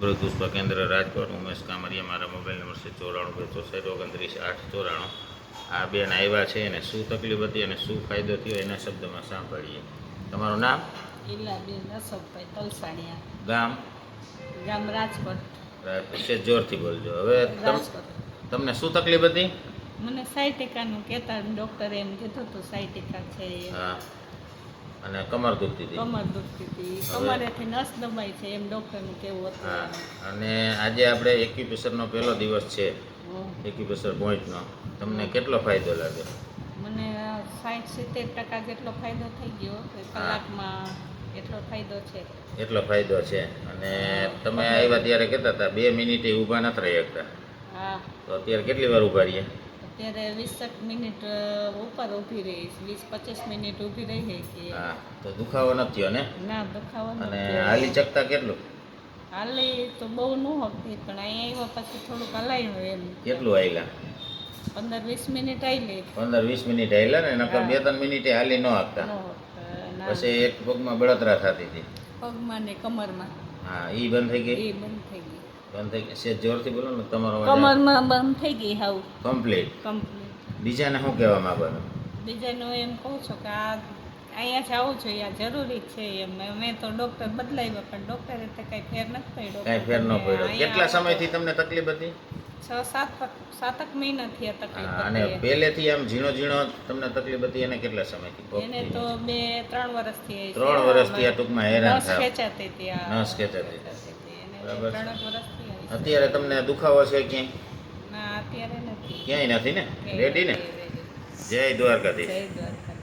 પુષ્પ કેન્દ્ર રાજકોટ ઉમેશ કામરિયા મારા મોબાઈલ નંબર છે ચોરાણું બે ચોસઠ ઓગણત્રીસ આઠ ચોરાણું. આ બેન આવ્યા છે એને શું તકલીફ હતી અને શું ફાયદો થયો એના શબ્દમાં સાંભળીએ. તમારું નામ? ગામ? ગામ રાજકોટ. જોરથી બોલજો. હવે તમને શું તકલીફ હતી? મને સાયટિકાનું કહેતા ડૉક્ટરે એમ કીધું હતું સાયટિકા છે અને કમર દુખતી હતી. કમર દુખતી હતી. કમરેથી નસ દબાઈ છે એમ ડૉક્ટરનું કેવું હતું. હા અને આજે આપણે એક્યુપ્રેશરનો પહેલો દિવસ છે. એક્યુપ્રેશર પોઈન્ટનો. તમને કેટલો ફાયદો લાગે? મને સાઠ સિત્તેર ટકા જેટલો ફાયદો થઈ ગયો કલાકમાં એટલો ફાયદો છે. એટલો ફાયદો છે. અને તમે આવ્યા ત્યારે કહેતા હતા બે મિનિટે ઊભા નથી રહી શકતા. હા. તો અત્યારે કેટલી વાર ઊભા રહીએ અત્યારે વીસેક મિનિટ ઉપર ઊભી રહીશ વીસ પચીસ મિનિટ ઊભી રહી કે? હા તો દુખાવો નથી થયો ને? ના દુખાવો અને હાલી ચકતા કેટલું? હાલી તો બહુ ન હતી પણ અહીંયા આવ્યા પછી થોડુંક હલાયું એમ. કેટલું હાલ્યા? પંદર વીસ મિનિટ આવી પંદર વીસ મિનિટ હાલ્યા ને નકર બે ત્રણ મિનિટે હાલી ન આપતા પછી એક પગમાં બળતરા થતી હતી. પગમાં ને કમરમાં. હા એ બંધ થઈ ગઈ? એ બંધ બંધ થઈ ગઈ સેજ જોરથી બોલો ને તમારો કમરમાં બંધ થઈ ગઈ હાવ. કમ્પ્લીટ. કમ્પ્લીટ. બીજાને શું કહેવા માંગો છો બીજાનું એમ કહું છું કે આ અહીંયા જ આવું જોઈએ આ જરૂરી છે એમ. મેં તો ડૉક્ટર બદલાવ્યા પણ ડૉક્ટરે તો કાંઈ ફેર નથી પડ્યો. કાંઈ ફેર ન પડ્યો. કેટલા સમયથી તમને તકલીફ હતી? છ સાત સાતક મહિનાથી આ તકલીફ અને પહેલેથી આમ ઝીણો ઝીણો તમને તકલીફ હતી એને કેટલા સમયથી એને તો બે ત્રણ વર્ષથી ત્રણ વર્ષથી આ ટૂંકમાં હેરાન નસ થાવ ખેંચાતી હતી નસ. ખેંચાતી હતી. બરાબર. અત્યારે તમને દુખાવો છે ક્યાંય? ક્યાંય નથી ને? રેડી ને? જય દ્વારકાધીશ. જય દ્વારકા